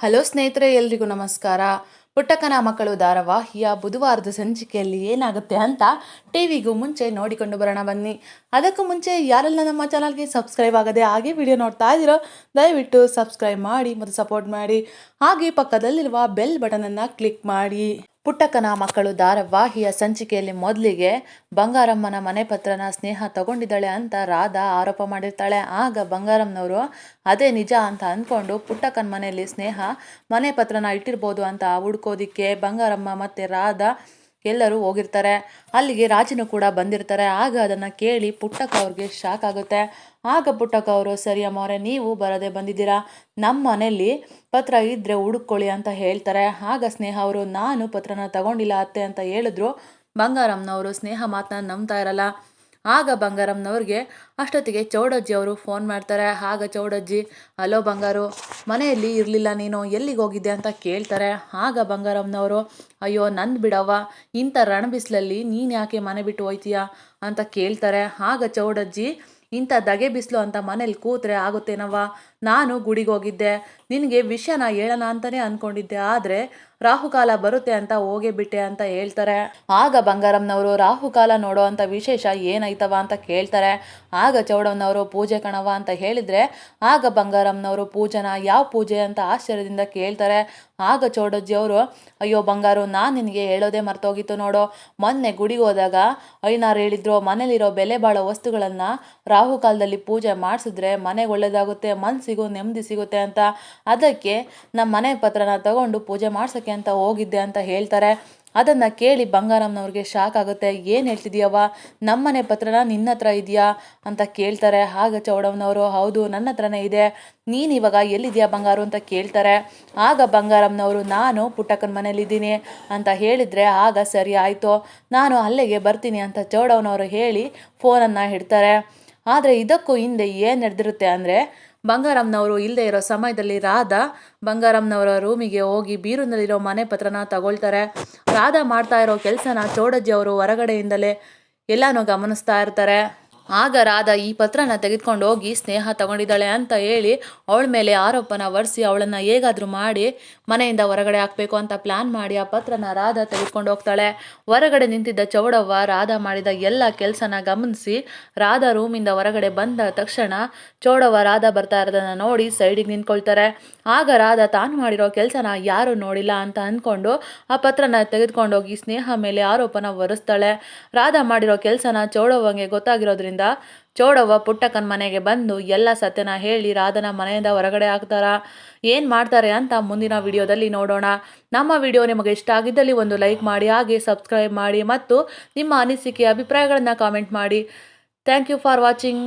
Hello ಸ್ನೇಹಿತರೆ, ಎಲ್ರಿಗೂ ನಮಸ್ಕಾರ. ಪುಟ್ಟಕ್ಕನ ಮಕ್ಕಳು ಧಾರಾವಾಹಿಯ ಬುಧವಾರದ ಸಂಚಿಕೆಯಲ್ಲಿ ಏನಾಗುತ್ತೆ ಅಂತ ಟಿ ವಿಗೂ ಮುಂಚೆ ನೋಡಿಕೊಂಡು ಬರೋಣ ಬನ್ನಿ. ಅದಕ್ಕೂ ಮುಂಚೆ ಯಾರೆಲ್ಲ ನಮ್ಮ ಚಾನಲ್ಗೆ ಸಬ್ಸ್ಕ್ರೈಬ್ ಆಗದೆ ಹಾಗೆ ವಿಡಿಯೋ ನೋಡ್ತಾ ಇದ್ದೀರೋ, ದಯವಿಟ್ಟು ಸಬ್ಸ್ಕ್ರೈಬ್ ಮಾಡಿ ಮತ್ತು ಸಪೋರ್ಟ್ ಮಾಡಿ. ಹಾಗೆ ಪಕ್ಕದಲ್ಲಿರುವ ಬೆಲ್ ಬಟನನ್ನು ಕ್ಲಿಕ್ ಮಾಡಿ. ಪುಟ್ಟಕ್ಕನ ಮಕ್ಕಳು ಧಾರಾವಾಹಿಯ ಸಂಚಿಕೆಯಲ್ಲಿ ಮೊದಲಿಗೆ ಬಂಗಾರಮ್ಮನ ಮನೆ ಪತ್ರನ ಸ್ನೇಹ ತಗೊಂಡಿದ್ದಾಳೆ ಅಂತ ರಾಧಾ ಆರೋಪ ಮಾಡಿರ್ತಾಳೆ. ಆಗ ಬಂಗಾರಮ್ಮನವರು, ಅದೇ ನಿಜ ಅಂತ ಅಂದ್ಕೊಂಡು ಪುಟ್ಟಕ್ಕನ ಮನೆಯಲ್ಲಿ ಸ್ನೇಹ ಮನೆ ಪತ್ರನ ಇಟ್ಟಿರ್ಬೋದು ಅಂತ ಹುಡ್ಕೋದಿಕ್ಕೆ ಬಂಗಾರಮ್ಮ ಮತ್ತು ರಾಧಾ ಎಲ್ಲರೂ ಹೋಗಿರ್ತಾರೆ. ಅಲ್ಲಿಗೆ ರಾಜನು ಕೂಡ ಬಂದಿರ್ತಾರೆ. ಆಗ ಅದನ್ನು ಕೇಳಿ ಪುಟ್ಟಕ್ಕ ಅವ್ರಿಗೆ ಶಾಕ್ ಆಗುತ್ತೆ. ಆಗ ಪುಟ್ಟಕ್ಕ ಅವರು, ಸರಿ ಅಮ್ಮವ್ರೆ, ನೀವು ಬರದೆ ಬಂದಿದ್ದೀರಾ? ನಮ್ಮ ಮನೆಯಲ್ಲಿ ಪತ್ರ ಇದ್ದರೆ ಹುಡುಕೊಳ್ಳಿ ಅಂತ ಹೇಳ್ತಾರೆ. ಆಗ ಸ್ನೇಹ ಅವರು, ನಾನು ಪತ್ರನ ತಗೊಂಡಿಲ್ಲ ಅತ್ತೆ ಅಂತ ಹೇಳಿದ್ರು. ಬಂಗಾರಮ್ಮನವರು ಸ್ನೇಹ ಮಾತನ್ನ ನಂಬ್ತಾ ಇರಲ್ಲ. ಆಗ ಬಂಗಾರಮ್ಮನವ್ರಿಗೆ ಅಷ್ಟೊತ್ತಿಗೆ ಚೌಡಜ್ಜಿ ಅವರು ಫೋನ್ ಮಾಡ್ತಾರೆ. ಆಗ ಚೌಡಜ್ಜಿ ಹಲೋ ಬಂಗಾರು, ಮನೆಯಲ್ಲಿ ಇರಲಿಲ್ಲ ನೀನು, ಎಲ್ಲಿಗೆ ಹೋಗಿದ್ದೆ ಅಂತ ಕೇಳ್ತಾರೆ. ಆಗ ಬಂಗಾರಮ್ಮನವರು, ಅಯ್ಯೋ ನಂದು ಬಿಡವ್ವ, ಇಂಥ ರಣಬಿಸ್ಲಲ್ಲಿ ನೀನು ಯಾಕೆ ಮನೆ ಬಿಟ್ಟು ಹೋಯ್ತೀಯಾ? ಅಂತ ಕೇಳ್ತಾರೆ. ಆಗ ಚೌಡಜ್ಜಿ, ಇಂಥ ದಗೆ ಬಿಸಿಲು ಅಂತ ಮನೇಲಿ ಕೂತ್ರೆ ಆಗುತ್ತೇನವ್ವ? ನಾನು ಗುಡಿಗೆ ಹೋಗಿದ್ದೆ. ನಿನಗೆ ವಿಷಯನ ಹೇಳೋಣ ಅಂತಲೇ ಅಂದ್ಕೊಂಡಿದ್ದೆ ಆದರೆ ರಾಹುಕಾಲ ಬರುತ್ತೆ ಅಂತ ಹೋಗೇ ಬಿಟ್ಟೆ ಅಂತ ಹೇಳ್ತಾರೆ. ಆಗ ಬಂಗಾರಮ್ಮನವರು, ರಾಹುಕಾಲ ನೋಡೋ ಅಂತ ವಿಶೇಷ ಏನೈತವ ಅಂತ ಕೇಳ್ತಾರೆ. ಆಗ ಚೌಡಮ್ಮನವರು, ಪೂಜೆ ಕಣವ ಅಂತ ಹೇಳಿದರೆ, ಆಗ ಬಂಗಾರಮ್ಮನವರು ಪೂಜನ ಯಾವ ಪೂಜೆ ಅಂತ ಆಶ್ಚರ್ಯದಿಂದ ಕೇಳ್ತಾರೆ. ಆಗ ಚೌಡಜ್ಜಿ ಅವರು ಅಯ್ಯೋ ಬಂಗಾರು, ನಾನು ನಿನಗೆ ಹೇಳೋದೇ ಮರ್ತೋಗಿತ್ತು ನೋಡು. ಮೊನ್ನೆ ಗುಡಿಗೆ ಹೋದಾಗ ಐನಾರು ಹೇಳಿದ್ರು, ಮನೇಲಿರೋ ಬೆಲೆ ಬಾಳೋ ವಸ್ತುಗಳನ್ನು ರಾಹುಕಾಲದಲ್ಲಿ ಪೂಜೆ ಮಾಡಿಸಿದ್ರೆ ಮನೆಗೆ ಒಳ್ಳೇದಾಗುತ್ತೆ ಮನಸ್ಸಿಗೂ ನೆಮ್ಮದಿ ಸಿಗುತ್ತೆ ಅಂತ. ಅದಕ್ಕೆ ನಮ್ಮ ಮನೆ ಪತ್ರನ ತಗೊಂಡು ಪೂಜೆ ಮಾಡ್ಸೋಕ್ಕೆ ಅಂತ ಹೋಗಿದ್ದೆ ಅಂತ ಹೇಳ್ತಾರೆ. ಅದನ್ನು ಕೇಳಿ ಬಂಗಾರಮ್ಮನವ್ರಿಗೆ ಶಾಕ್ ಆಗುತ್ತೆ. ಏನು ಹೇಳ್ತಿದ್ಯವ್ವ? ನಮ್ಮನೆ ಪತ್ರನ ನಿನ್ನ ಹತ್ರ ಇದೆಯಾ? ಅಂತ ಕೇಳ್ತಾರೆ. ಆಗ ಚೌಡಮ್ಮನವರು, ಹೌದು, ನನ್ನ ಹತ್ರನೇ ಇದೆ. ನೀನು ಇವಾಗ ಎಲ್ಲಿದೆಯಾ ಬಂಗಾರು ಅಂತ ಕೇಳ್ತಾರೆ. ಆಗ ಬಂಗಾರಮ್ಮನವರು, ನಾನು ಪುಟ್ಟಕ್ಕನ ಮನೇಲಿದ್ದೀನಿ ಅಂತ ಹೇಳಿದರೆ ಆಗ ಸರಿ ಆಯಿತು. ನಾನು ಅಲ್ಲಿಗೆ ಬರ್ತೀನಿ ಅಂತ ಚೌಡವ್ನವರು ಹೇಳಿ ಫೋನನ್ನು ಇಡ್ತಾರೆ ಆದರೆ ಇದಕ್ಕೂ ಹಿಂದೆ ಏನು ನಡೆದಿರುತ್ತೆ ಅಂದರೆ ಬಂಗಾರಮ್ಮನವರು ಇಲ್ಲದೆ ಇರೋ ಸಮಯದಲ್ಲಿ ರಾಧಾ ಬಂಗಾರಮ್ಮನವರ ರೂಮಿಗೆ ಹೋಗಿ ಬೀರುನಲ್ಲಿರೋ ಮನೆ ಪತ್ರನ ತಗೊಳ್ತಾರೆ. ರಾಧಾ ಮಾಡ್ತಾ ಇರೋ ಕೆಲಸನ ಚೌಡಜ್ಜಿ ಅವರು ಹೊರಗಡೆಯಿಂದಲೇ ಎಲ್ಲನೂ ಗಮನಿಸ್ತಾ ಇರ್ತಾರೆ. ಆಗ ರಾಧ ಈ ಪತ್ರನ ತೆಗೆದುಕೊಂಡು ಹೋಗಿ ಸ್ನೇಹ ತಗೊಂಡಿದ್ದಾಳೆ ಅಂತ ಹೇಳಿ ಅವಳ ಮೇಲೆ ಆರೋಪನ ಒರೆಸಿ ಅವಳನ್ನು ಹೇಗಾದರೂ ಮಾಡಿ ಮನೆಯಿಂದ ಹೊರಗಡೆ ಹಾಕಬೇಕು ಅಂತ ಪ್ಲ್ಯಾನ್ ಮಾಡಿ ಆ ಪತ್ರನ ರಾಧ ತೆಗೆದುಕೊಂಡು ಹೋಗ್ತಾಳೆ ಹೊರಗಡೆ ನಿಂತಿದ್ದ ಚೌಡವ್ವ ರಾಧ ಮಾಡಿದ ಎಲ್ಲ ಕೆಲಸನ ಗಮನಿಸಿ ರಾಧಾ ರೂಮಿಂದ ಹೊರಗಡೆ ಬಂದ ತಕ್ಷಣ ಚೌಡವ್ವ ರಾಧ ಬರ್ತಾ ಇರೋದನ್ನು ನೋಡಿ ಸೈಡಿಗೆ ನಿಂತ್ಕೊಳ್ತಾರೆ. ಆಗ ರಾಧ ತಾನು ಮಾಡಿರೋ ಕೆಲಸನ ಯಾರೂ ನೋಡಿಲ್ಲ ಅಂತ ಅಂದ್ಕೊಂಡು ಆ ಪತ್ರನ ತೆಗೆದುಕೊಂಡೋಗಿ ಸ್ನೇಹ ಮೇಲೆ ಆರೋಪನ ಒರೆಸ್ತಾಳೆ. ರಾಧ ಮಾಡಿರೋ ಕೆಲಸನ ಚೌಡವ್ವಂಗೆ ಗೊತ್ತಾಗಿರೋದ್ರಿಂದ ಚೌಡವ್ವ ಪುಟ್ಟಕ್ಕನ ಮನೆಗೆ ಬಂದು ಎಲ್ಲ ಸತ್ಯನ ಹೇಳಿ ರಾಧನ ಮನೆಯಿಂದ ಹೊರಗಡೆ ಹಾಕ್ತಾರ ಏನು ಮಾಡ್ತಾರೆ ಅಂತ ಮುಂದಿನ ವಿಡಿಯೋದಲ್ಲಿ ನೋಡೋಣ. ನಮ್ಮ ವಿಡಿಯೋ ನಿಮಗೆ ಇಷ್ಟ ಆಗಿದ್ದಲ್ಲಿ ಒಂದು ಲೈಕ್ ಮಾಡಿ, ಹಾಗೆ ಸಬ್ಸ್ಕ್ರೈಬ್ ಮಾಡಿ ಮತ್ತು ನಿಮ್ಮ ಅನಿಸಿಕೆ, ಅಭಿಪ್ರಾಯಗಳನ್ನು ಕಾಮೆಂಟ್ ಮಾಡಿ. Thank you for watching.